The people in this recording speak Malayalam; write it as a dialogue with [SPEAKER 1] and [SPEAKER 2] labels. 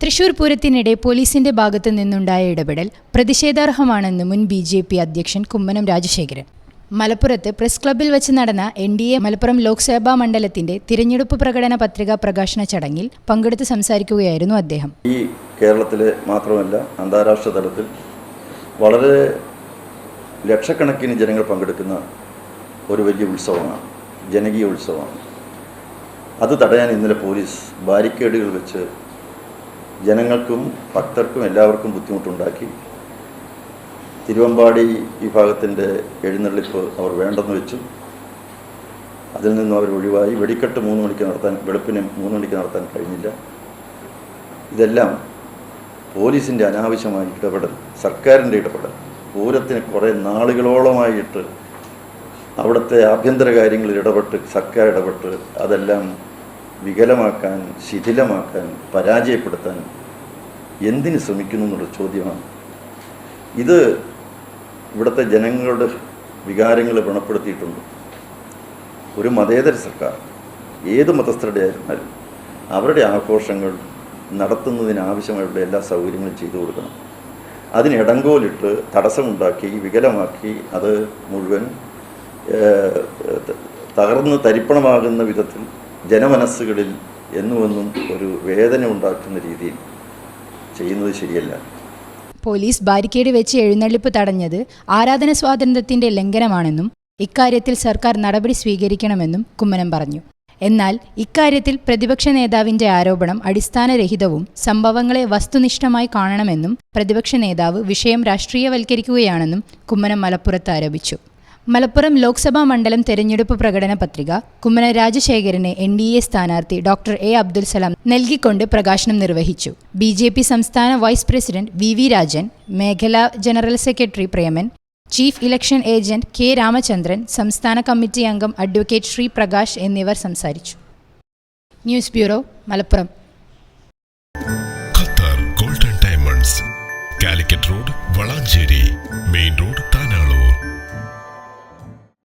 [SPEAKER 1] തൃശൂർ പൂരത്തിനിടെ പോലീസിന്റെ ഭാഗത്തു നിന്നുണ്ടായ ഇടപെടൽ പ്രതിഷേധാർഹമാണെന്ന് മുൻ ബി ജെ പി അധ്യക്ഷൻ കുമ്മനം രാജശേഖരൻ. മലപ്പുറത്ത് പ്രസ് ക്ലബ്ബിൽ വെച്ച് നടന്ന N D A Malappuram Lok Sabha മണ്ഡലത്തിന്റെ തിരഞ്ഞെടുപ്പ് പ്രകടന പത്രിക പ്രകാശന ചടങ്ങിൽ പങ്കെടുത്ത് സംസാരിക്കുകയായിരുന്നു അദ്ദേഹം.
[SPEAKER 2] ഈ കേരളത്തിലെ മാത്രമല്ല അന്താരാഷ്ട്ര തലത്തിൽ വളരെ ലക്ഷക്കണക്കിന് ജനങ്ങൾ പങ്കെടുക്കുന്ന ഒരു വലിയ ഉത്സവമാണ് ജനകീയ ഉത്സവമാണ്. അത് തടയാൻ ഇന്നലെ പോലീസ് ബാരിക്കേഡുകൾ വെച്ച് ജനങ്ങൾക്കും ഭക്തർക്കും എല്ലാവർക്കും ബുദ്ധിമുട്ടുണ്ടാക്കി. തിരുവമ്പാടി വിഭാഗത്തിന്റെ എഴുന്നള്ളിപ്പ് അവർ വേണ്ടെന്ന് വെച്ചു. അതിൽ നിന്നും അവർ ഒഴിവായി. വെടിക്കെട്ട് മൂന്ന് മണിക്ക് നടത്താൻ വെളുപ്പിന് മൂന്ന് മണിക്ക് നടത്താൻ കഴിഞ്ഞില്ല. ഇതെല്ലാം പോലീസിന്റെ അനാവശ്യമായ ഇടപെടൽ സർക്കാരിന്റെ ഇടപെടൽ. പൂരത്തിന് കുറേ നാളുകളോളമായിട്ട് അവിടുത്തെ ആഭ്യന്തര കാര്യങ്ങളിൽ ഇടപെട്ട് സർക്കാർ ഇടപെട്ട് അതെല്ലാം വികലമാക്കാൻ ശിഥിലമാക്കാൻ പരാജയപ്പെടുത്താൻ എന്തിന് ശ്രമിക്കുന്നു എന്നുള്ള ചോദ്യമാണ്. ഇത് ഇവിടുത്തെ ജനങ്ങളുടെ വികാരങ്ങൾ വ്രണപ്പെടുത്തിയിട്ടുണ്ട് ഒരു മതേതര സർക്കാർ ഏത് മതസ്ഥരുടെ ആയിരുന്നാലും അവരുടെ ആഘോഷങ്ങൾ നടത്തുന്നതിന് ആവശ്യമായുള്ള എല്ലാ സൗകര്യങ്ങളും ചെയ്തു കൊടുക്കണം. അതിന് ഇടങ്കോലിട്ട് തടസ്സമുണ്ടാക്കി വികലമാക്കി അത് മുഴുവൻ തകർന്ന് തരിപ്പണമാകുന്ന വിധത്തിൽ ജനമനസ്സുകളിൽ എന്നുമെന്നും ഒരു വേദന ഉണ്ടാക്കുന്ന രീതിയിൽ ചെയ്യുന്നത് ശരിയല്ല.
[SPEAKER 1] പോലീസ് ബാരിക്കേഡ് വെച്ച് എഴുന്നള്ളിപ്പ് തടഞ്ഞത് ആരാധന സ്വാതന്ത്ര്യത്തിന്റെ ലംഘനമാണെന്നും ഇക്കാര്യത്തിൽ സർക്കാർ നടപടി സ്വീകരിക്കണമെന്നും കുമ്മനം പറഞ്ഞു. എന്നാൽ ഇക്കാര്യത്തിൽ പ്രതിപക്ഷ നേതാവിന്റെ ആരോപണം അടിസ്ഥാനരഹിതവും സംഭവങ്ങളെ വസ്തുനിഷ്ഠമായി കാണണമെന്നും പ്രതിപക്ഷ നേതാവ് വിഷയം രാഷ്ട്രീയവൽക്കരിക്കുകയാണെന്നും കുമ്മനം മലപ്പുറത്ത് ആരോപിച്ചു. മലപ്പുറം ലോക്സഭാ മണ്ഡലം തെരഞ്ഞെടുപ്പ് പ്രകടന പത്രിക കുമ്മന രാജശേഖരന് എൻ ഡി എ സ്ഥാനാർത്ഥി ഡോക്ടർ എ അബ്ദുൽ സലാം നൽകിക്കൊണ്ട് പ്രകാശനം നിർവഹിച്ചു. ബി ജെ പി സംസ്ഥാന vice president V V Rajan മേഖലാ general secretary Preman chief election agent K Ramachandran സംസ്ഥാന കമ്മിറ്റി അംഗം അഡ്വക്കേറ്റ് ശ്രീ പ്രകാശ് എന്നിവർ സംസാരിച്ചു. News bureau Malappuram.
[SPEAKER 3] Qatar golden diamonds Calicut road Valanchery main road